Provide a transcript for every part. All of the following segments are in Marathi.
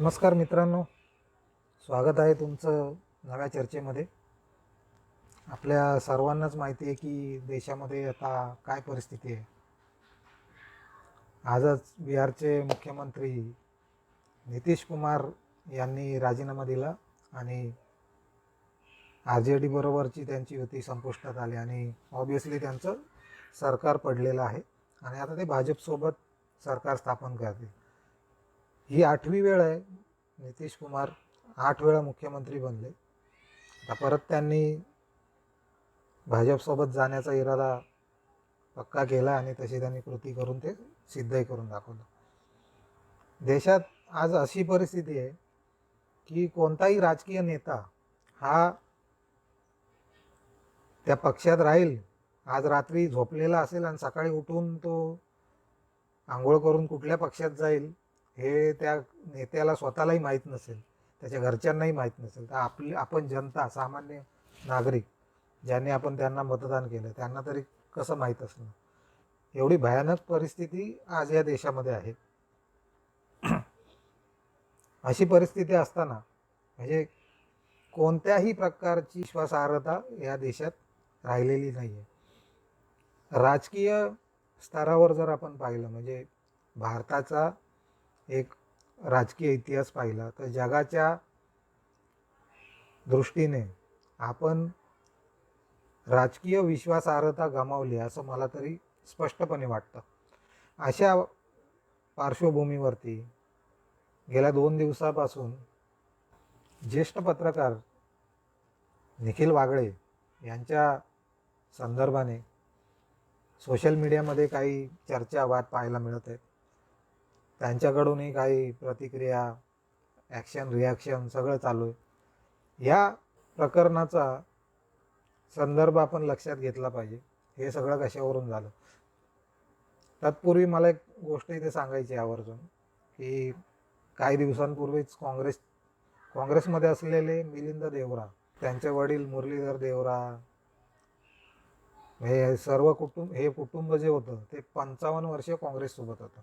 नमस्कार मित्रांनो. स्वागत आहे तुमचं नव्या चर्चेमध्ये. आपल्या सर्वांनाच माहिती आहे की देशामध्ये आता काय परिस्थिती आहे. आजच बिहारचे मुख्यमंत्री नितीश कुमार यांनी राजीनामा दिला आणि आर जे डी बरोबरची त्यांची युती संपुष्टात आली आणि ऑब्विसली त्यांचं सरकार पडलेलं आहे. आणि आता ते भाजपसोबत सरकार स्थापन करतील. ही आठवी वेळ आहे. नितीश कुमार आठ वेळा मुख्यमंत्री बनले. आता परत त्यांनी भाजपसोबत जाण्याचा इरादा पक्का केला आणि तशी त्यांनी कृती करून ते सिद्धही करून दाखवलं. देशात आज अशी परिस्थिती आहे की कोणताही राजकीय नेता हा त्या पक्षात राहील आज रात्री झोपलेला असेल आणि सकाळी उठून तो आंघोळ करून कुठल्या पक्षात जाईल हे त्या नेत्याला स्वतःलाही माहीत नसेल त्याच्या घरच्यांनाही माहीत नसेल. तर आपली आपण जनता सामान्य नागरिक ज्यांनी आपण त्यांना मतदान केलं त्यांना तरी कसं माहीत असणं एवढी भयानक परिस्थिती आज या देशामध्ये आहे. अशी परिस्थिती असताना म्हणजे कोणत्याही प्रकारची विश्वासार्हता या देशात राहिलेली नाही आहे राजकीय स्तरावर जर आपण पाहिलं म्हणजे भारताचा एक राजकीय इतिहास पाहिला तर जगाच्या दृष्टीने आपण राजकीय विश्वासार्हता गमावली असं मला तरी स्पष्टपणे वाटतं. अशा पार्श्वभूमीवरती गेल्या दोन दिवसापासून ज्येष्ठ पत्रकार निखिल वागळे यांच्या संदर्भाने सोशल मीडियामध्ये काही चर्चा वाद पाहायला मिळत आहेत. त्यांच्याकडूनही काही प्रतिक्रिया ॲक्शन रिॲक्शन सगळं चालू आहे. या प्रकरणाचा संदर्भ आपण लक्षात घेतला पाहिजे. हे सगळं कशावरून झालं? तत्पूर्वी मला एक गोष्ट इथे सांगायची आवर्जून की काही दिवसांपूर्वीच काँग्रेस काँग्रेसमध्ये असलेले मिलिंद देवरा त्यांचे वडील मुरलीधर देवरा हे सर्व कुटुंब हे कुटुंब जे होतं ते पंचावन्न वर्षे काँग्रेससोबत होतं.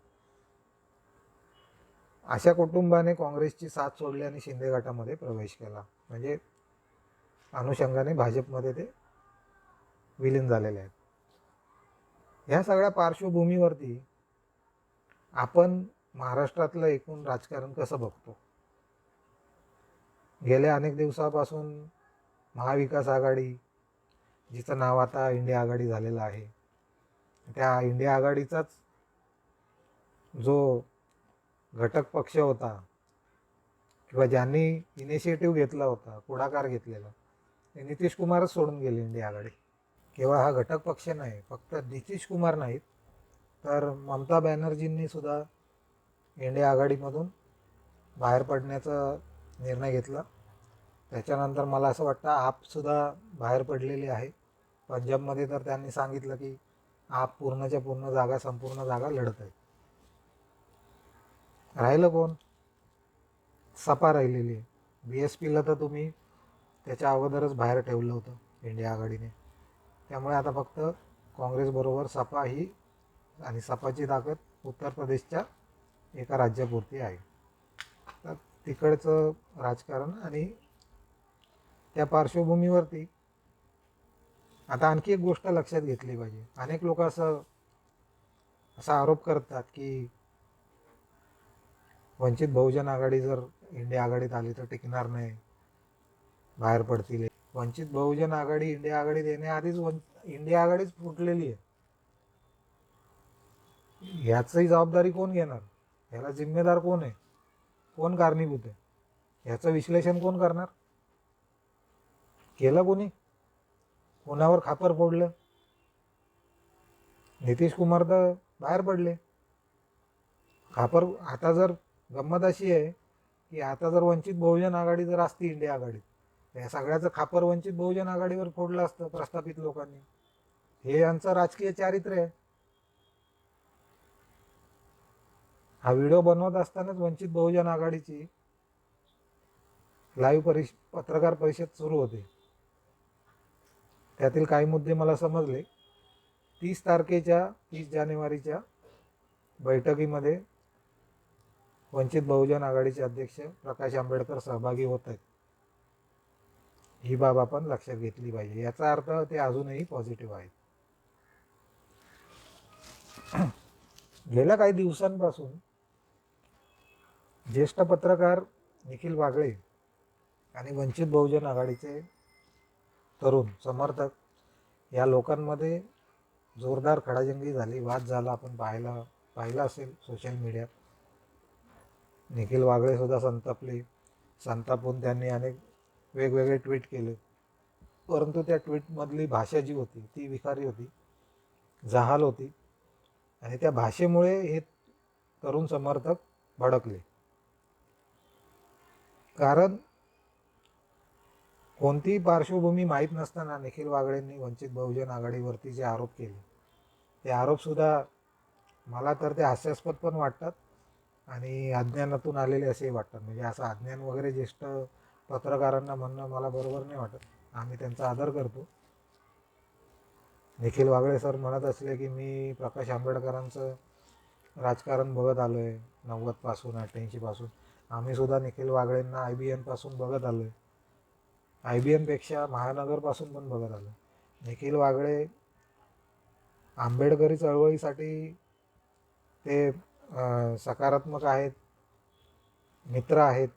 अशा कुटुंबाने काँग्रेसची साथ सोडली आणि शिंदे गटामध्ये प्रवेश केला. म्हणजे अनुषंगाने भाजपमध्ये ते विलीन झालेले आहेत. ह्या सगळ्या पार्श्वभूमीवरती आपण महाराष्ट्रातलं एकूण राजकारण कसं बघतो? गेल्या अनेक दिवसापासून महाविकास आघाडी जिचं नाव आता इंडिया आघाडी झालेलं आहे त्या इंडिया आघाडीचाच जो घटक पक्ष होता. किंवा ज्यांनी इनिशिएटिव्ह घेतला होता पुढाकार घेतलेला ते नितीश कुमारच सोडून गेले इंडिया आघाडी केवळ हा घटक पक्ष नाही फक्त नितीश कुमार नाहीत तर ममता बॅनर्जींनी सुद्धा इंडिया आघाडीमधून बाहेर पडण्याचा निर्णय घेतला. त्याच्यानंतर मला असं वाटतं आपसुद्धा बाहेर पडलेली आहे पंजाबमध्ये तर त्यांनी सांगितलं की आप पूर्णच्या पूर्ण जागा संपूर्ण जागा लढत आहेत. राहिलं कोण? सपा राहिलेली आहे. बी एस पीला तर तुम्ही त्याच्या अगोदरच बाहेर ठेवलं होतं इंडिया आघाडीने. त्यामुळे आता फक्त काँग्रेसबरोबर सपा ही आणि सपाची ताकद उत्तर प्रदेशच्या एका राज्यापुरती आहे. तर तिकडचं राजकारण आणि त्या पार्श्वभूमीवरती आता आणखी एक गोष्ट लक्षात घेतली पाहिजे. अनेक लोक असं असा आरोप करतात की वंचित बहुजन आघाडी जर इंडिया आघाडीत आली तर टिकणार नाही. बाहेर पडतील. वंचित बहुजन आघाडी इंडिया आघाडीत येण्याआधीच वन इंडिया आघाडीच फुटलेली आहे. ह्याचही जबाबदारी कोण घेणार? ह्याला जिम्मेदार कोण आहे? कोण कारणीभूत आहे? ह्याचं विश्लेषण कोण करणार? केलं कोणी? कोणावर खापर फोडलं? नितीश कुमार तर बाहेर पडले. खापर आता जर गंमत अशी आहे की आता जर वंचित बहुजन आघाडी जर असती इंडिया आघाडीत या सगळ्याचं खापर वंचित बहुजन आघाडीवर फोडलं असतं प्रस्थापित लोकांनी. हे यांचं राजकीय चारित्र्य आहे. हा व्हिडिओ बनवत असतानाच वंचित बहुजन आघाडीची लाईव्ह परिष पत्रकार परिषद सुरू होते. त्यातील काही मुद्दे मला समजले. तीस तारखेच्या तीस जानेवारीच्या बैठकीमध्ये वंचित बहुजन आघाडीचे अध्यक्ष प्रकाश आंबेडकर सहभागी होत आहेत ही बाब आपण लक्षात घेतली पाहिजे. याचा अर्थ ते अजूनही पॉझिटिव्ह आहेत. गेल्या काही दिवसांपासून ज्येष्ठ पत्रकार निखिल वागळे आणि वंचित बहुजन आघाडीचे तरुण समर्थक या लोकांमध्ये जोरदार खडाजंगी झाली. वाद झाला. आपण पाहायला पाहिला असेल सोशल मीडियात निखिल वागळेसुद्धा संतापले. संतापून त्यांनी अनेक वेगवेगळे ट्विट केले. परंतु त्या ट्विटमधली भाषा जी होती ती विकारी होती जहाल होती आणि त्या भाषेमुळे हे तरुण समर्थक भडकले. कारण कोणतीही पार्श्वभूमी माहीत नसताना निखिल वागळेंनी वंचित बहुजन आघाडीवरती जे आरोप केले ते आरोपसुद्धा मला तर ते हास्यास्पद पण वाटतात आणि अज्ञानातून आलेले असेही वाटतात. म्हणजे असं अज्ञान वगैरे ज्येष्ठ पत्रकारांना म्हणणं मला बरोबर नाही वाटत. आम्ही त्यांचा आदर करतो. निखिल वागळे सर म्हणत असले की मी प्रकाश आंबेडकरांचं राजकारण बघत आलो आहे नव्वदपासून अठ्ठ्याऐंशीपासून आम्ही सुद्धा निखिल वागळेंना आय बी एनपासून बघत आलो आहे आय बी एनपेक्षा महानगरपासून पण बघत आलो निखिल वागळे आंबेडकरी चळवळीसाठी ते सकारात्मक आहेत मित्र आहेत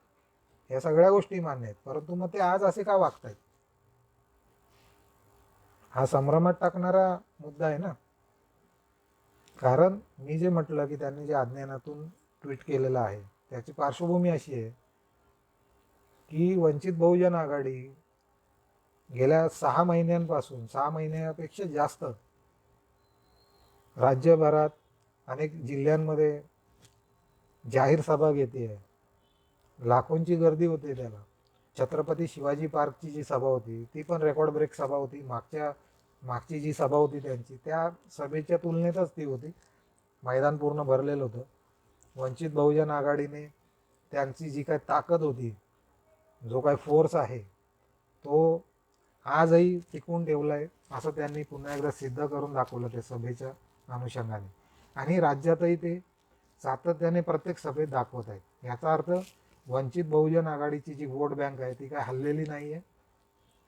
या सगळ्या गोष्टी मान्य आहेत. परंतु मग ते आज असे का वागतायत? हा संभ्रमात टाकणारा मुद्दा आहे ना. कारण मी जे म्हटलं की त्यांनी जे अज्ञानातून ट्विट केलेलं आहे त्याची पार्श्वभूमी अशी आहे की वंचित बहुजन आघाडी गेल्या सहा महिन्यांपासून सहा महिन्यापेक्षा जास्त राज्यभरात अनेक जिल्ह्यांमध्ये जाहीर सभा घेते आहे. लाखोंची गर्दी होते त्याला. छत्रपती शिवाजी पार्कची जी सभा होती ती पण रेकॉर्ड ब्रेक सभा होती. मागच्या मागची जी सभा होती त्यांची त्या सभेच्या तुलनेतच ती होती. मैदान पूर्ण भरलेलं होतं. वंचित बहुजन आघाडीने त्यांची जी काय ताकद होती जो काय फोर्स आहे तो आजही टिकवून ठेवला आहे असं त्यांनी पुन्हा एकदा सिद्ध करून दाखवलं त्या सभेच्या अनुषंगाने. आणि राज्यातही ते सातत्याने प्रत्येक सभेत दाखवत आहेत. याचा अर्थ वंचित बहुजन आघाडीची जी वोट बँक आहे ती काय हल्लेली नाही आहे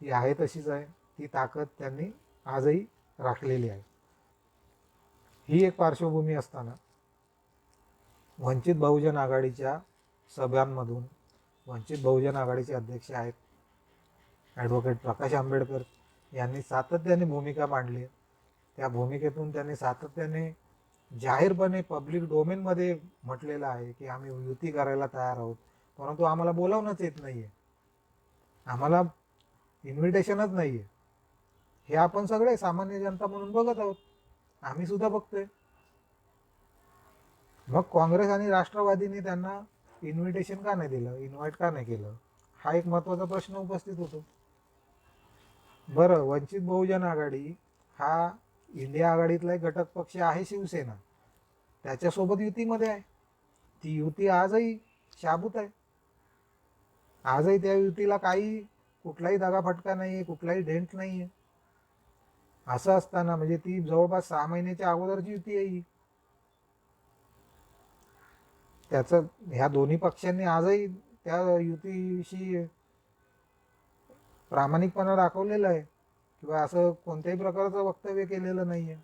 ती आहे तशीच आहे. ती ताकद त्यांनी आजही राखलेली आहे. ही एक पार्श्वभूमी असताना वंचित बहुजन आघाडीच्या सभांमधून वंचित बहुजन आघाडीचे अध्यक्ष आहेत ॲडव्होकेट प्रकाश आंबेडकर यांनी सातत्याने भूमिका मांडली. त्या भूमिकेतून त्यांनी सातत्याने जाहीरपणे पब्लिक डोमेनमध्ये म्हटलेलं आहे की आम्ही युती करायला तयार आहोत. परंतु आम्हाला बोलावणंच येत नाही आहे आम्हाला इन्व्हिटेशनच नाही आहे हे आपण सगळे सामान्य जनता म्हणून बघत आहोत. आम्ही सुद्धा बघतोय. मग काँग्रेस आणि राष्ट्रवादीने त्यांना इन्व्हिटेशन का नाही दिलं? इन्व्हाइट का नाही केलं? हा एक महत्त्वाचा प्रश्न उपस्थित होतो. बरं वंचित बहुजन आघाडी हा इंडिया आघाडीतला एक घटक पक्ष आहे शिवसेना. त्याच्यासोबत युतीमध्ये आहे. ती युती आजही शाबूत आहे. आजही त्या युतीला काही कुठलाही दगाफटका नाही आहे कुठलाही डेंट नाही आहे असं असताना म्हणजे ती जवळपास सहा महिन्याच्या अगोदरची युती आहे ही. त्याचं ह्या दोन्ही पक्षांनी आजही त्या युतीशी प्रामाणिकपणा दाखवलेला आहे. किंवा असं कोणत्याही प्रकारचं वक्तव्य केलेलं नाही आहे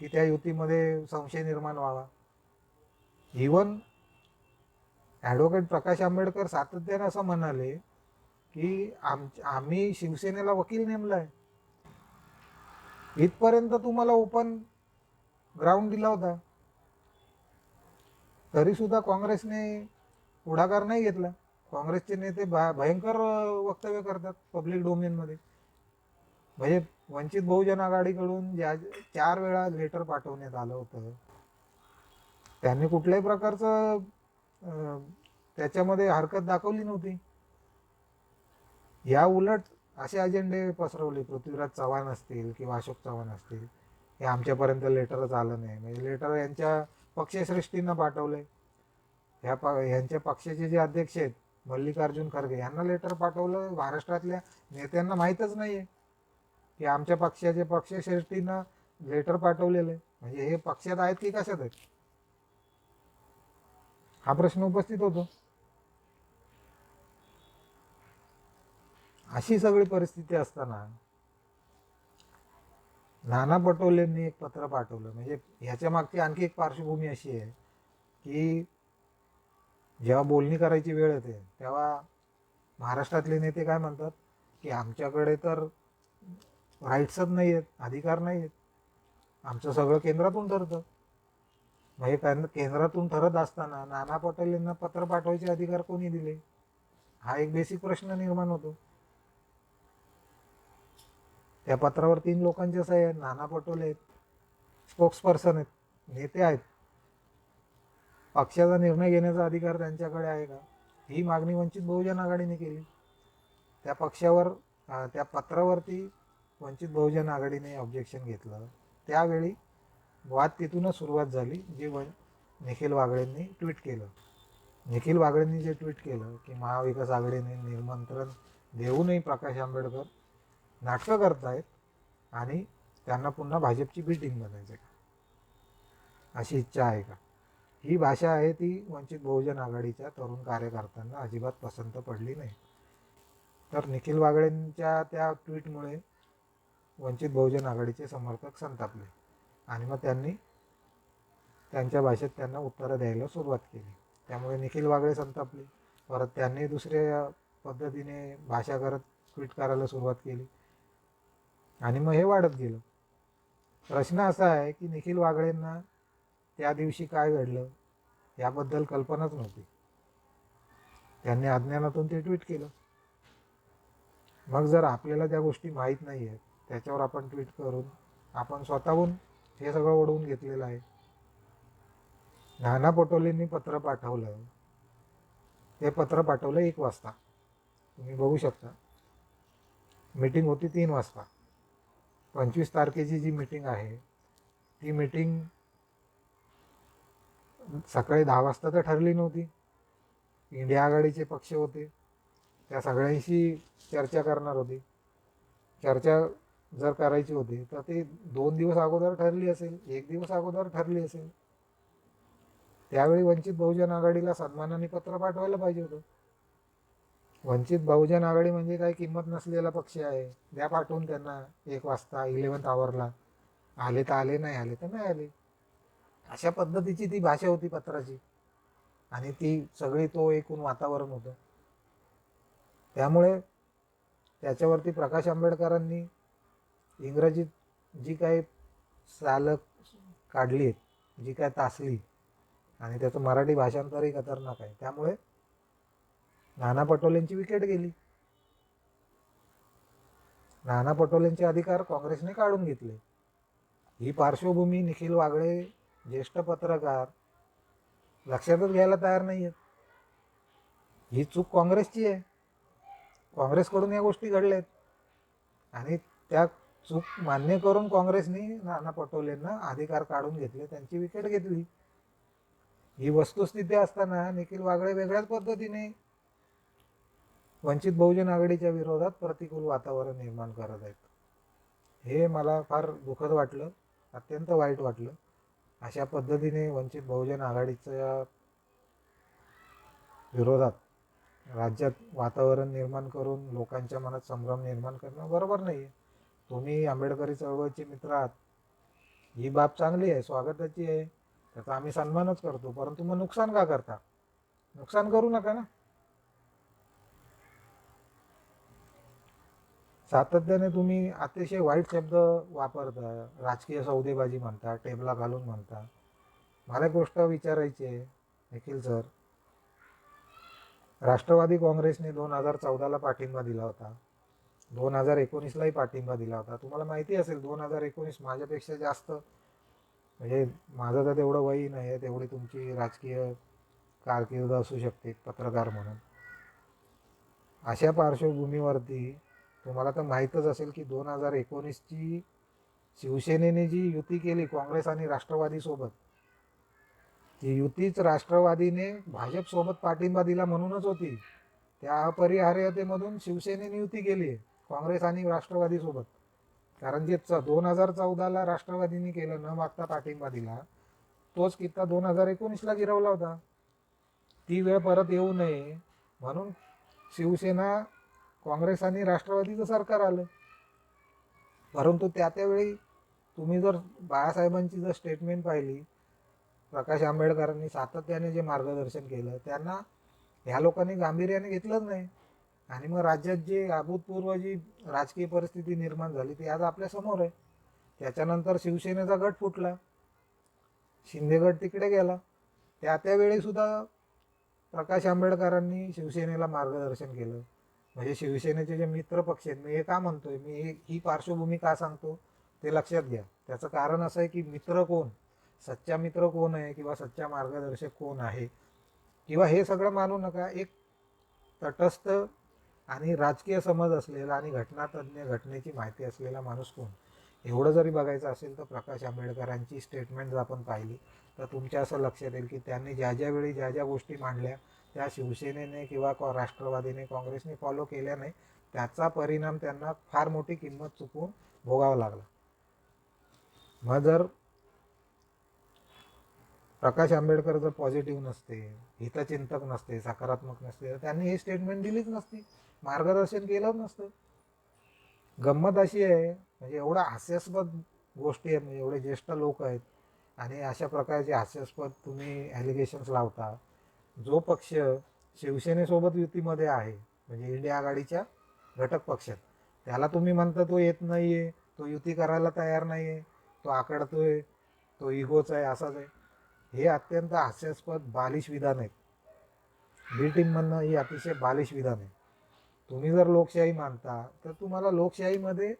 की त्या युतीमध्ये संशय निर्माण व्हावा. इवन ॲडव्होकेट प्रकाश आंबेडकर सातत्याने असं म्हणाले की आम आम्ही शिवसेनेला वकील नेमला आहे इथपर्यंत तुम्हाला ओपन ग्राउंड दिला होता. तरी सुद्धा काँग्रेसने पुढाकार नाही घेतला. काँग्रेसचे नेते भयंकर वक्तव्य करतात पब्लिक डोमेनमध्ये म्हणजे वंचित बहुजन आघाडीकडून ज्या चार वेळा लेटर पाठवण्यात आलं होतं त्यांनी कुठल्याही प्रकारचं त्याच्यामध्ये हरकत दाखवली नव्हती. या उलट असे अजेंडे पसरवले पृथ्वीराज चव्हाण असतील किंवा अशोक चव्हाण असतील हे आमच्यापर्यंत लेटरच आलं नाही. म्हणजे लेटर यांच्या पक्षश्रेष्ठींना पाठवले. ह्या प पक्षाचे जे अध्यक्ष आहेत मल्लिकार्जुन खरगे यांना लेटर पाठवलं. महाराष्ट्रातल्या नेत्यांना माहीतच नाही आहे की आमच्या पक्षाचे पक्षश्रेष्ठींना लेटर पाठवलेलं. आहे म्हणजे हे पक्षात आहेत की कशात आहेत? हा प्रश्न उपस्थित होतो. अशी सगळी परिस्थिती असताना नाना पटोलेंनी एक पत्र पाठवलं. म्हणजे ह्याच्या मागची आणखी एक पार्श्वभूमी अशी आहे की जेव्हा बोलणी करायची वेळ येते तेव्हा महाराष्ट्रातले नेते काय म्हणतात की आमच्याकडे तर राईट्सच नाही आहेत अधिकार नाही आहेत आमचं सगळं केंद्रातून ठरतं. म्हणजे मग हे केंद्रातून ठरत असताना नाना पटोलेंना पत्र पाठवायचे अधिकार कोणी दिले? हा एक बेसिक प्रश्न निर्माण होतो. त्या पत्रावर तीन लोकांचे सह्या आहेत. नाना पटोले आहेत. स्पोक्सपर्सन आहेत. नेते आहेत. पक्षाचा निर्णय घेण्याचा अधिकार त्यांच्याकडे आहे का? ही मागणी वंचित बहुजन आघाडीने केली. त्या पक्षावर त्या पत्रावरती वंचित बहुजन आघाडीने ऑब्जेक्शन घेतलं. त्यावेळी वाद तिथूनच सुरुवात झाली जे वन निखिल वागळेंनी ट्विट केलं. निखिल वागळेंनी जे ट्विट केलं की महाविकास आघाडीने निमंत्रण देऊनही प्रकाश आंबेडकर नाटकं करतायत आणि त्यांना पुन्हा भाजपची बिल्डिंग बनायचं का? अशी इच्छा आहे का? ही भाषा आहे ती वंचित बहुजन आघाडीच्या तरुण कार्यकर्त्यांना अजिबात पसंत पडली नाही. तर निखिल वागळेंच्या त्या ट्विटमुळे वंचित बहुजन आघाडीचे समर्थक संतापले आणि मग त्यांनी त्यांच्या भाषेत त्यांना उत्तरं द्यायला सुरुवात केली. त्यामुळे निखिल वागळे संतापले. परत त्यांनी दुसऱ्या पद्धतीने भाषा करत ट्विट करायला सुरुवात केली. आणि मग हे वाढत गेलं. प्रश्न असा आहे की निखिल वागळेंना त्या दिवशी काय घडलं याबद्दल कल्पनाच नव्हती. त्यांनी अज्ञानातून ते ट्विट केलं. मग जर आपल्याला त्या गोष्टी माहीत नाही आहेत त्याच्यावर आपण ट्विट करून आपण स्वतःहून हे सगळं ओढवून घेतलेलं आहे. नाना पटोलेंनी पत्र पाठवलं. ते पत्र पाठवलं एक वाजता. तुम्ही बघू शकता. मीटिंग होती तीन वाजता. पंचवीस तारखेची जी मीटिंग आहे ती मीटिंग सकाळी दहा वाजता तर ठरली नव्हती. इंडिया आघाडीचे पक्ष होते. त्या सगळ्यांशी चर्चा करणार होती. चर्चा जर करायची होती तर ती दोन दिवस अगोदर ठरली असेल एक दिवस अगोदर ठरली असेल. त्यावेळी वंचित बहुजन आघाडीला सन्मानाने पत्र पाठवायला पाहिजे होतं. वंचित बहुजन आघाडी म्हणजे काही किंमत नसलेला पक्ष आहे. द्या पाठवून त्यांना एक वाजता इलेवन्थ आवरला आले तर आले नाही आले तर नाही आले. अशा पद्धतीची ती भाषा होती पत्राची. आणि ती सगळी तो एकूण वातावरण होतं. त्यामुळे त्याच्यावरती प्रकाश आंबेडकरांनी इंग्रजीत जी काही सालक काढली आहेत जी काय तासली आणि त्याचं मराठी भाषांतरही खतरनाक आहे. त्यामुळे नाना पटोलेंची विकेट गेली. नाना पटोलेंचे अधिकार काँग्रेसने काढून घेतले. ही पार्श्वभूमी निखिल वागळे ज्येष्ठ पत्रकार लक्षातच घ्यायला तयार नाही आहेत ही चूक काँग्रेसची आहे. काँग्रेसकडून या गोष्टी घडल्या आहेत आणि त्या चूक मान्य करून काँग्रेसने नाना पटोलेंना अधिकार काढून घेतले त्यांची विकेट घेतली. ही वस्तुस्थिती असताना निखिल वागळे वेगळ्याच पद्धतीने वंचित बहुजन आघाडीच्या विरोधात प्रतिकूल वातावरण निर्माण करत आहेत. हे मला फार दुःखद वाटलं अत्यंत वाईट वाटलं. अशा पद्धतीने वंचित बहुजन आघाडीच्या विरोधात राज्यात वातावरण निर्माण करून लोकांच्या मनात संभ्रम निर्माण करणं बरोबर नाही आहे तुम्ही आंबेडकरी चळवळीचे मित्र आहात. ही बाब चांगली आहे स्वागताची आहे. त्याचा आम्ही सन्मानच करतो परंतु मग नुकसान का करता? नुकसान करू नका ना. सातत्याने तुम्ही अतिशय वाईट शब्द वापरता राजकीय सौदेबाजी म्हणता टेबला घालून म्हणता. मला एक गोष्ट विचारायची आहे निखिल सर. राष्ट्रवादी काँग्रेसने दोन हजार चौदाला पाठिंबा दिला होता. दोन हजार एकोणीसलाही पाठिंबा दिला होता. तुम्हाला माहिती असेल दोन हजार एकोणीस माझ्यापेक्षा जास्त म्हणजे माझं तर तेवढं वयही नाही आहे तेवढी तुमची राजकीय कारकीर्द असू शकते पत्रकार म्हणून. अशा पार्श्वभूमीवरती तुम्हाला तर माहीतच असेल की दोन हजार एकोणीसची शिवसेनेने जी युती केली काँग्रेस आणि राष्ट्रवादीसोबत ती युतीच राष्ट्रवादीने भाजपसोबत पाठिंबा दिला म्हणूनच होती. त्या अपरिहार्यतेमधून शिवसेनेने युती केली आहे. काँग्रेस आणि राष्ट्रवादीसोबत. कारण जे च दोन हजार चौदाला राष्ट्रवादीने केलं न मागता पाठिंबा दिला तोच कित्ता दोन हजार एकोणीसला गिरवला होता. ती वेळ परत येऊ नये म्हणून शिवसेना काँग्रेस आणि राष्ट्रवादीचं सरकार आलं. परंतु त्या त्यावेळी तुम्ही जर बाळासाहेबांची जर स्टेटमेंट पाहिली प्रकाश आंबेडकरांनी सातत्याने जे मार्गदर्शन केलं त्यांना ह्या लोकांनी गांभीर्याने घेतलंच नाही. आणि मग राज्यात जे अभूतपूर्व जी राजकीय परिस्थिती निर्माण झाली ती आज आपल्यासमोर आहे. त्याच्यानंतर शिवसेनेचा गट फुटला. शिंदे गट तिकडे गेला. त्या त्यावेळी सुद्धा प्रकाश आंबेडकरांनी शिवसेनेला मार्गदर्शन केलं. म्हणजे शिवसेनेचे जे मित्र पक्ष आहेत मी हे का म्हणतोय? मी हे- ही पार्श्वभूमी का सांगतो? ते लक्षात घ्या. त्याचं कारण असं आहे की मित्र कोण? सच्चा मित्र कोण आहे किंवा सच्चा मार्गदर्शक कोण आहे? किंवा हे सगळं मानू नका. एक तटस्थ आणि राजकीय समज असलेला आणि घटनातज्ञ घटनेची माहिती असलेला माणूस कोण? एवढं जरी बघायचं असेल तर प्रकाश आंबेडकरांची स्टेटमेंट जर आपण पाहिली तर तुमच्या असं लक्षात येईल की त्यांनी ज्या ज्या वेळी ज्या ज्या गोष्टी मांडल्या त्या शिवसेनेने किंवा कॉ- राष्ट्रवादीने काँग्रेसने फॉलो केल्या नाही त्याचा परिणाम त्यांना फार मोठी किंमत चुकवून भोगावा लागला. मग जर प्रकाश आंबेडकर जर पॉझिटिव्ह नसते हितचिंतक नसते सकारात्मक नसते तर त्यांनी हे स्टेटमेंट दिलीच नसती. मार्गदर्शन केलंच नसतं. गंमत अशी आहे म्हणजे एवढा हास्यास्पद गोष्टी आहेत म्हणजे एवढे ज्येष्ठ लोक आहेत आणि अशा प्रकारचे हास्यास्पद तुम्ही ॲलिगेशन्स लावता. जो पक्ष शिवसेनेसोबत युतीमध्ये आहे म्हणजे इंडिया आघाडीच्या घटक पक्षात त्याला तुम्ही म्हणता तो येत नाही आहे तो युती करायला तयार नाही आहे तो आकडतोय तो इगोच आहे असाच आहे. हे अत्यंत हास्यास्पद बालिश विधान आहेत. बी टीम म्हणणं ही अतिशय बालिश विधान आहे. तुम्ही जर लोकशाही मानता तर तुम्हाला लोकशाहीमध्ये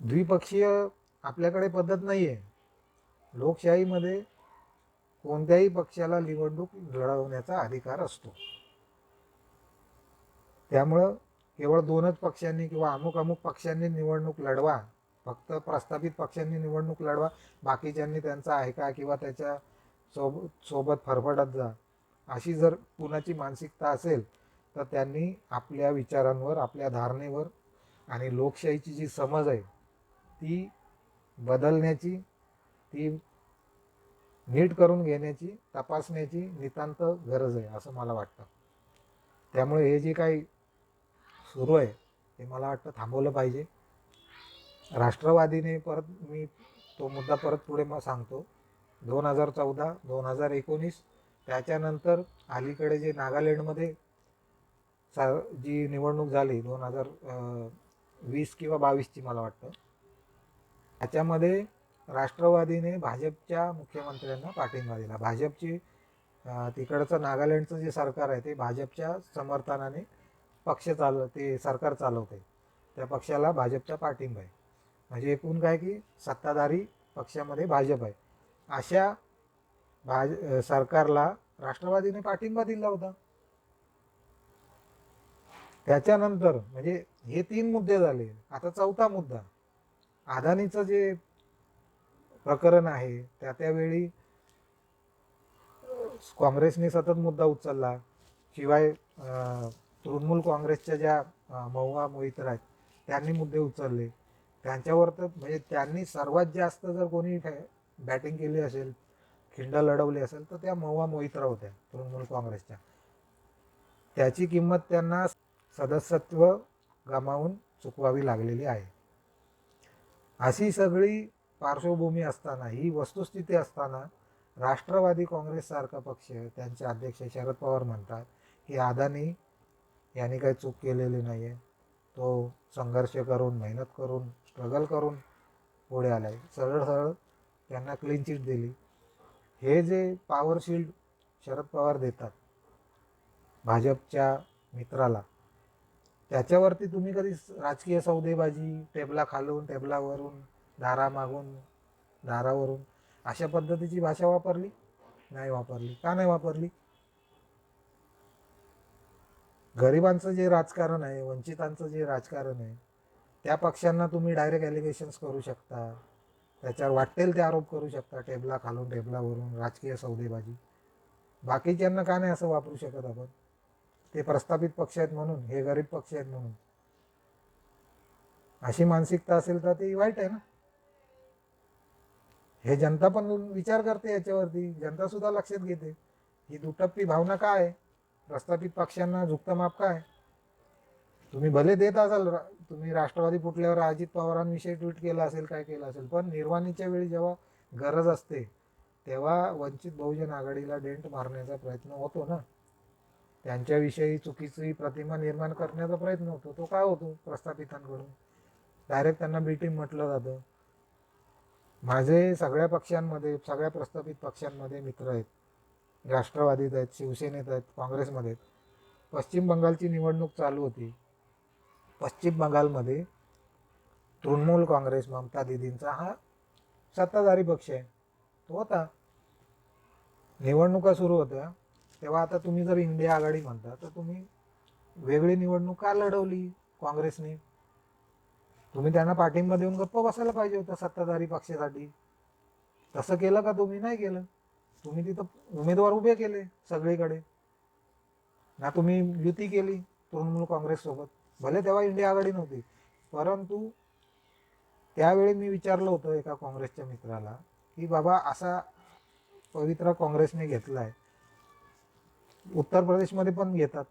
द्विपक्षीय आपल्याकडे पद्धत नाही आहे लोकशाहीमध्ये कोणत्याही पक्षाला निवडणूक लढवण्याचा अधिकार असतो. त्यामुळं केवळ दोनच पक्षांनी किंवा अमुक अमुक पक्षांनी निवडणूक लढवा फक्त प्रस्थापित पक्षांनी निवडणूक लढवा बाकीच्यांनी त्यांचा ऐका किंवा त्याच्या सोबत सोबत फरफडत जा. अशी जर कुणाची मानसिकता असेल तर त्यांनी आपल्या विचारांवर आपल्या धारणेवर आणि लोकशाहीची जी समज आहे ती बदलण्याची ती नीट करून घेण्याची तपासण्याची नितांत गरज आहे असं मला वाटतं. त्यामुळे हे जे काही सुरू आहे ते मला वाटतं थांबवलं पाहिजे. राष्ट्रवादीने परत मी तो मुद्दा परत पुढे मग सांगतो. दोन हजार चौदा दोन हजार एकोणीस त्याच्यानंतर अलीकडे जे नागालँडमध्ये सा जी निवडणूक झाली दोन हजार वीस किंवा बावीसची मला वाटतं त्याच्यामध्ये राष्ट्रवादीने भाजपच्या मुख्यमंत्र्यांना पाठिंबा दिला. भाजपची तिकडचं नागालँडचं जे सरकार आहे ते भाजपच्या समर्थनाने पक्ष चाल ते सरकार चालवते त्या पक्षाला भाजपचा पाठिंबा आहे. म्हणजे एकूण काय की सत्ताधारी पक्षामध्ये भाजप आहे. अशा भाज सरकारला राष्ट्रवादीने पाठिंबा दिला होता. त्याच्यानंतर म्हणजे हे तीन मुद्दे झाले. आता चौथा मुद्दा. अदानीचं जे प्रकरण आहे त्या त्यावेळी काँग्रेसने सतत मुद्दा उचलला. शिवाय तृणमूल काँग्रेसच्या ज्या अं, महुआ मोहितर आहेत त्यांनी मुद्दे उचलले. त्यांच्यावर तर म्हणजे त्यांनी सर्वात जास्त जर कोणी बॅटिंग केली असेल खिंड लढवली असेल तर त्या महुआ मोहित्रा होत्या तृणमूल काँग्रेसच्या. त्याची किंमत त्यांना सदस्यत्व गमावून चुकवावी लागलेली आहे. अशी सगळी पार्श्वभूमी असताना ही वस्तुस्थिती असताना राष्ट्रवादी काँग्रेससारखा पक्ष त्यांचे अध्यक्ष शरद पवार म्हणतात की अदानी यांनी काही चूक केलेली नाही आहे तो संघर्ष करून मेहनत करून स्ट्रगल करून पुढे आला आहे सरळ सरळ त्यांना क्लीन चिट दिली. हे जे पॉवर शिल्ड शरद पवार देतात भाजपच्या मित्राला त्याच्यावरती तुम्ही कधी राजकीय सौदेबाजी टेबला खालून टेबलावरून दारा मागून दारावरून अशा पद्धतीची भाषा वापरली? नाही वापरली. का नाही वापरली? गरिबांचं जे राजकारण आहे वंचितांचं जे राजकारण आहे त्या पक्षांना तुम्ही डायरेक्ट ॲलिगेशन्स करू शकता. त्याच्यावर वाटेल ते आरोप करू शकता टेबला खालून टेबलावरून राजकीय सौदेबाजी. बाकीच्यांना का नाही असं वापरू शकत आपण? ते प्रस्थापित पक्ष आहेत म्हणून हे गरीब पक्ष आहेत म्हणून. अशी मानसिकता असेल तर ती वाईट आहे ना. हे जनता पण विचार करते याच्यावरती जनता सुद्धा लक्षात घेते. ही दुटप्पी भावना काय आहे? प्रस्थापित पक्षांना झुकतं माप काय तुम्ही भले देत असाल रा- तुम्ही राष्ट्रवादी फुटल्यावर अजित पवारांविषयी ट्विट केलं असेल काय केलं असेल पण निर्वाणीच्या वेळी जेव्हा गरज असते तेव्हा वंचित बहुजन आघाडीला डेंट मारण्याचा प्रयत्न होतो ना. त्यांच्याविषयी चुकीची प्रतिमा निर्माण करण्याचा प्रयत्न होतो. तो काय होतो? प्रस्थापितांकडून. डायरेक्ट त्यांना बी टीम म्हटलं जातं. माझे सगळ्या पक्षांमध्ये सगळ्या प्रस्थापित पक्षांमध्ये मित्र आहेत. राष्ट्रवादीत आहेत शिवसेनेत आहेत काँग्रेसमध्ये आहेत. पश्चिम बंगालची निवडणूक चालू होती. पश्चिम बंगालमध्ये तृणमूल काँग्रेस ममता दिदींचा हा सत्ताधारी पक्ष आहे. तो होता निवडणुका सुरू होत्या. तेव्हा आता तुम्ही जर इंडिया आघाडी म्हणता तर तुम्ही वेगळी निवडणूक का लढवली काँग्रेसने? तुम्ही त्यांना पाठिंबा देऊन गप्प बसायला पाहिजे होतं सत्ताधारी पक्षासाठी. तसं केलं का तुम्ही? नाही केलं. तुम्ही तिथं उमेदवार उभे केले सगळीकडे. ना तुम्ही युती केली तृणमूल काँग्रेससोबत भले तेव्हा इंडिया आघाडी नव्हती परंतु त्यावेळी मी विचारलं होतं एका काँग्रेसच्या मित्राला की बाबा असा पवित्र काँग्रेसने घेतला आहे उत्तर प्रदेशमध्ये पण घेतात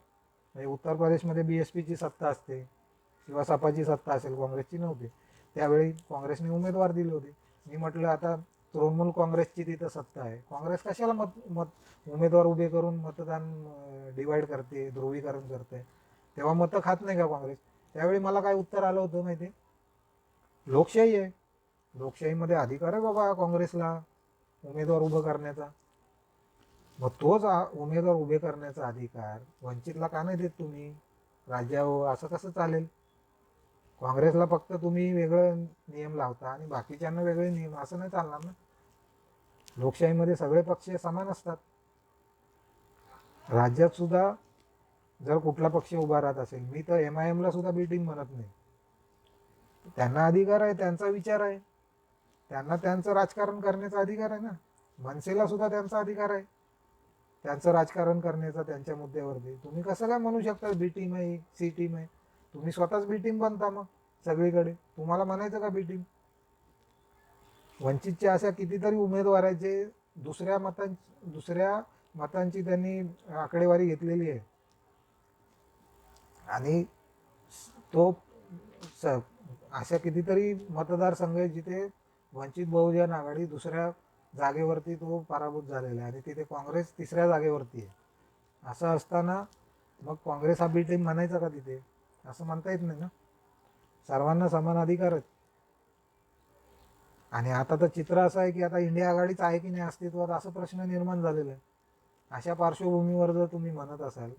म्हणजे उत्तर प्रदेशमध्ये बी एस पीची सत्ता असते किंवा सपाची सत्ता असेल काँग्रेसची नव्हती. त्यावेळी काँग्रेसने उमेदवार दिले होते. मी म्हटलं आता तृणमूल काँग्रेसची तिथं सत्ता आहे. काँग्रेस कशाला मत मत उमेदवार उभे करून मतदान डिवाईड करते ध्रुवीकरण करते? तेव्हा मतं खात नाही का काँग्रेस? त्यावेळी मला काय उत्तर आलं होतं माहिती लोकशाही आहे. लोकशाहीमध्ये अधिकार आहे बाबा काँग्रेसला उमेदवार उभं करण्याचा. मग तोच उमेदवार उभे करण्याचा अधिकार वंचितला का नाही देत तुम्ही? राज्यावर असं कसं चालेल? काँग्रेसला फक्त तुम्ही वेगळं नियम लावता आणि बाकीच्यांना वेगळे नियम असं नाही चालणार ना? लोकशाहीमध्ये सगळे पक्ष समान असतात. राज्यात सुद्धा जर कुठला पक्ष उभा राहत असेल मी तर एम आय एमला सुद्धा बिल्डिंग म्हणत नाही. त्यांना अधिकार आहे त्यांचा विचार आहे. त्यांना त्यांचं राजकारण करण्याचा अधिकार आहे ना? मनसेला सुद्धा त्यांचा अधिकार आहे. त्यांचं राजकारण करण्याचा त्यांच्या मुद्द्यावरती. तुम्ही कसं काय म्हणू शकता बी टीम आहे सी टीम आहे? तुम्ही स्वतःच बी टीम बनता मग सगळीकडे. तुम्हाला म्हणायचं का बी टीम वंचितच्या अशा कितीतरी उमेदवार आहेत जे दुसऱ्या मतां दुसऱ्या मतांची त्यांनी आकडेवारी घेतलेली आहे. आणि तो स अशा कितीतरी मतदारसंघ आहे जिथे वंचित बहुजन आघाडी दुसऱ्या जागेवरती तो पराभूत झालेला आहे आणि तिथे काँग्रेस तिसऱ्या जागेवरती आहे. असं असताना मग काँग्रेस हा बी टीम म्हणायचा का तिथे? असं म्हणता येत नाही ना? सर्वांना समान अधिकार आहेत. आणि आता तर चित्र असं आहे की आता इंडिया आघाडीच आहे की नाही अस्तित्वात असं प्रश्न निर्माण झालेला आहे. अशा पार्श्वभूमीवर जर तुम्ही म्हणत असाल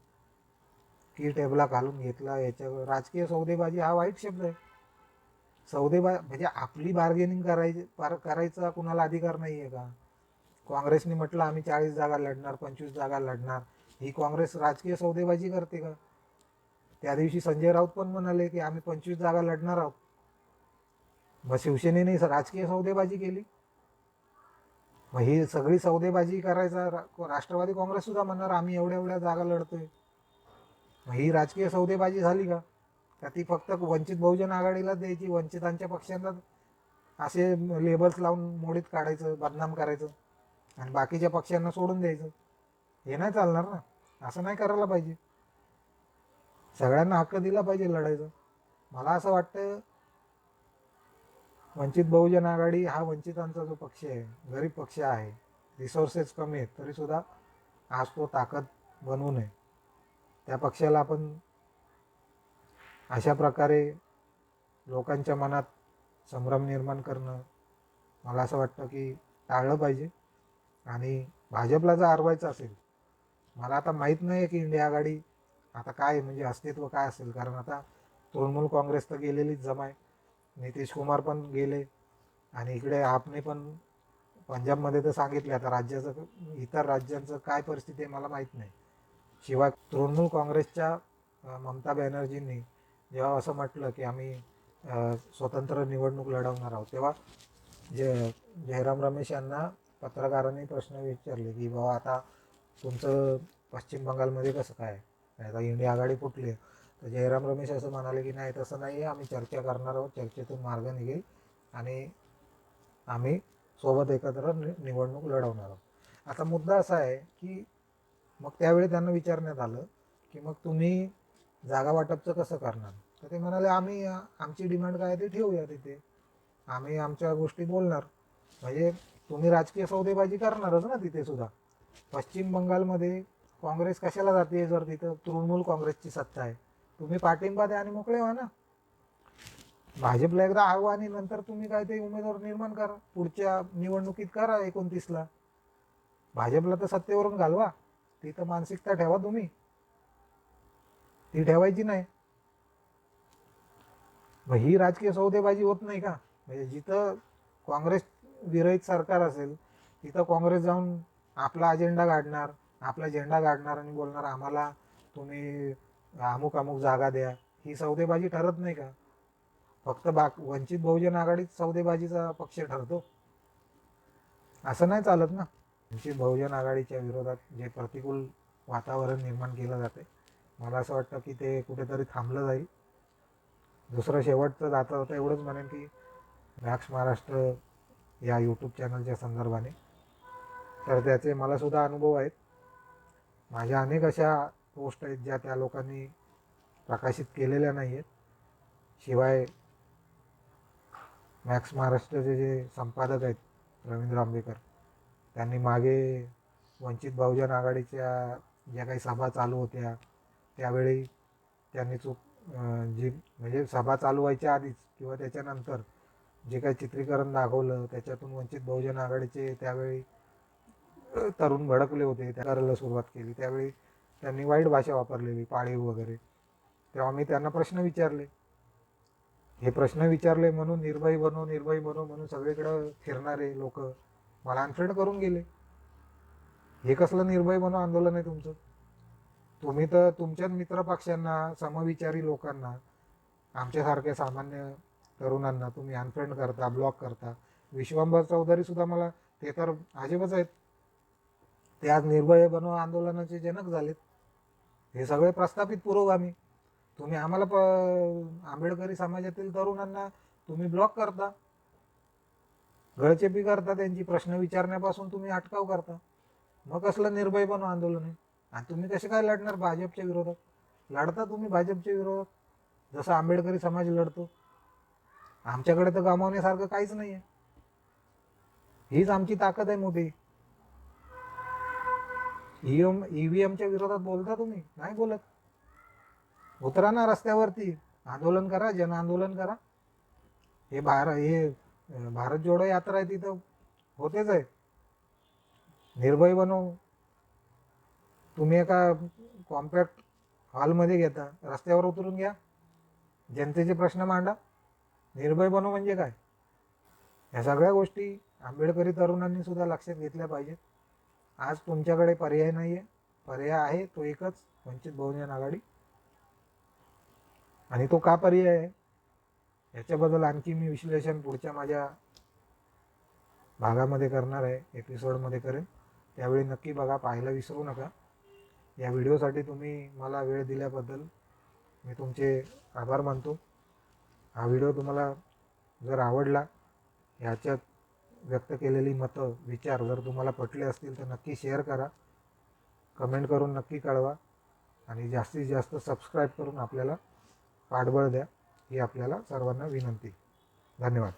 की टेबला घालून घेतला याच्यावर राजकीय सौदेबाजी हा वाईट शब्द आहे. सौदेबा म्हणजे आपली बार्गेनिंग करायची पार करायचा कुणाला अधिकार नाही आहे का? काँग्रेसने म्हटलं आम्ही चाळीस जागा लढणार पंचवीस जागा लढणार. ही काँग्रेस राजकीय सौदेबाजी करते का? त्या दिवशी संजय राऊत पण म्हणाले की आम्ही पंचवीस जागा लढणार आहोत. मग शिवसेनेने राजकीय सौदेबाजी केली. मग ही सगळी सौदेबाजी करायचा राष्ट्रवादी काँग्रेस सुद्धा म्हणणार आम्ही एवढ्या एवढ्या जागा लढतोय. मग ही राजकीय सौदेबाजी झाली का? तर ती फक्त वंचित बहुजन आघाडीला द्यायची वंचितांच्या पक्षांना असे लेबल्स लावून मोडीत काढायचं बदनाम करायचं आणि बाकीच्या पक्षांना सोडून द्यायचं. हे नाही चालणार ना. असं नाही करायला पाहिजे. सगळ्यांना हक्क दिला पाहिजे लढायचं. मला असं वाटतं वंचित बहुजन आघाडी हा वंचितांचा जो पक्ष आहे गरीब पक्ष आहे रिसोर्सेस कमी आहेत तरीसुद्धा आज तो ताकद बनवू नये. त्या पक्षाला आपण अशा प्रकारे लोकांच्या मनात संभ्रम निर्माण करणं मला असं वाटतं की टाळलं पाहिजे. आणि भाजपला जर हरवायचं असेल मला आता माहीत नाही की इंडिया आघाडी आता काय म्हणजे अस्तित्व काय असेल? कारण आता तृणमूल काँग्रेस तर गेलेलीच जमा आहे. नितीश कुमार पण गेले आणि इकडे आपने पण पंजाबमध्ये तर सांगितलं आता राज्याचं इतर राज्यांचं काय परिस्थिती आहे मला माहीत नाही. शिवाय तृणमूल काँग्रेसच्या ममता बॅनर्जींनी जेव्हा असं म्हटलं की आम्ही स्वतंत्र निवडणूक लढवणार आहोत तेव्हा जे जयराम रमेश यांना पत्रकारांनी प्रश्न विचारले की बाबा आता तुमचं पश्चिम बंगालमध्ये कसं काय? आता इंडिया आघाडी फुटली तर जयराम रमेश असं म्हणाले की नाही तसं नाही आहे. आम्ही चर्चा करणार आहोत. चर्चेतून मार्ग निघेल. आणि आम्ही सोबत एकत्र नि निवडणूक लढवणार आहोत. आता मुद्दा असा आहे की मग त्यावेळी त्यांना विचारण्यात आलं की मग तुम्ही जागा वाटपचं कसं करणार? तर ते म्हणाले आम्ही आमची डिमांड काय ते ठेवूया तिथे. आम्ही आमच्या गोष्टी बोलणार. म्हणजे तुम्ही राजकीय सौदेबाजी करणारच ना तिथे सुद्धा. पश्चिम बंगालमध्ये काँग्रेस कशाला जाते जर तिथं तृणमूल काँग्रेसची सत्ता आहे? तुम्ही पाठिंबा द्या आणि मोकळे व्हा ना. भाजपला एकदा हवं आणि नंतर तुम्ही काय ते उमेदवार निर्माण करा. पुढच्या निवडणुकीत करा एकोणतीसला. भाजपला तर सत्तेवरून घालवा. ती तर मानसिकता ठेवा तुम्ही. ती ठेवायची नाही. मग ही राजकीय सौदेबाजी होत नाही का? म्हणजे जिथं काँग्रेस विरहित सरकार असेल तिथं काँग्रेस जाऊन आपला अजेंडा काढणार आपला झेंडा काढणार आणि बोलणार आम्हाला तुम्ही अमुक अमुक जागा द्या. ही सौदेबाजी ठरत नाही का? फक्त बाक वंचित बहुजन आघाडीत सौदेबाजीचा पक्ष ठरतो. असं नाही चालत ना? वंचित बहुजन आघाडीच्या विरोधात जे प्रतिकूल वातावरण निर्माण केलं जाते मला असं वाटतं की ते कुठेतरी थांबलं जाईल. दुसरं शेवटचं जाता जाता एवढंच म्हणेन की मॅक्स महाराष्ट्र या यूट्यूब चॅनलच्या संदर्भाने. तर त्याचे मलासुद्धा अनुभव आहेत. माझ्या अनेक अशा पोस्ट आहेत ज्या त्या लोकांनी प्रकाशित केलेल्या नाही आहेत शिवाय मॅक्स महाराष्ट्रचे जे संपादक आहेत रवींद्र आंबेकर त्यांनी मागे वंचित बहुजन आघाडीच्या ज्या काही सभा चालू होत्या त्यावेळी त्यांनी चूक जी म्हणजे सभा चालू व्हायच्या आधीच किंवा त्याच्यानंतर जे काही चित्रीकरण दाखवलं त्याच्यातून वंचित बहुजन आघाडीचे त्यावेळी तरुण भडकले होते त्या करायला सुरुवात केली. त्यावेळी त्यांनी वाईट भाषा वापरलेली पाळीव वगैरे. तेव्हा मी त्यांना प्रश्न विचारले. हे प्रश्न विचारले म्हणून निर्भयी बनो निर्भय बनो म्हणून सगळीकडं फिरणारे लोक मला अनफ्रेंड करून गेले. हे कसलं निर्भय बनो आंदोलन आहे तुमचं? तुम्ही तर तुमच्याच मित्र पक्षांना समविचारी लोकांना आमच्यासारख्या सामान्य तरुणांना तुम्ही अनफ्रेंड करता ब्लॉक करता. विश्वंभर चौधरी सुद्धा मला ते तर अजिबच आहेत. ते आज निर्भय बनो आंदोलनाचे जनक झालेत. हे सगळे प्रस्थापित पुरोगामी. तुम्ही आम्हाला प आंबेडकरी समाजातील तरुणांना तुम्ही ब्लॉक करता. गळचेपी करता त्यांची प्रश्न विचारण्यापासून तुम्ही अटकाव करता. मग कसलं निर्भय बनो आंदोलन आहे? आणि तुम्ही कसे काय लढणार भाजपच्या विरोधात? लढता तुम्ही भाजपच्या विरोधात. जसं आंबेडकरी समाज लढतो. आमच्याकडे तर गमावण्यासारखं काहीच नाही आहे हीच आमची ताकद आहे मोठी. ईएम ईव्हीएमच्या विरोधात बोलता तुम्ही? नाही बोलत. उतरा ना रस्त्यावरती. आंदोलन करा जन आंदोलन करा. हे भार हे भारत जोडो यात्रा आहे तिथं. होतेच आहे. निर्भय बनव तुम्ही एका कॉम्पॅक्ट हॉलमध्ये घेता रस्त्यावर उतरून घ्या. जनतेचे प्रश्न मांडा. निर्भय बनू म्हणजे काय? ह्या सगळ्या गोष्टी आंबेडकरी तरुणांनी सुद्धा लक्षात घेतल्या पाहिजेत. आज तुमच्याकडे पर्याय नाही आहे पर्याय आहे तो एकच वंचित बहुजन आघाडी. आणि तो का पर्याय आहे? याच्याबद्दल आणखी मी विश्लेषण पुढच्या माझ्या भागामध्ये करणार आहे एपिसोडमध्ये करेन. त्यावेळी नक्की बघा पाहायला विसरू नका. या व्हिडिओसाठी तुम्ही मला वेळ दिल्याबद्दल मी तुमचे आभार मानतो. हा व्हिडिओ तुम्हाला जर आवडला ह्याच्यात व्यक्त केलेली मतं विचार जर तुम्हाला पटले असतील तर नक्की शेअर करा. कमेंट करून नक्की कळवा आणि जास्तीत जास्त सबस्क्राईब करून आपल्याला पाठबळ द्या ही आपल्याला सर्वांना विनंती. धन्यवाद.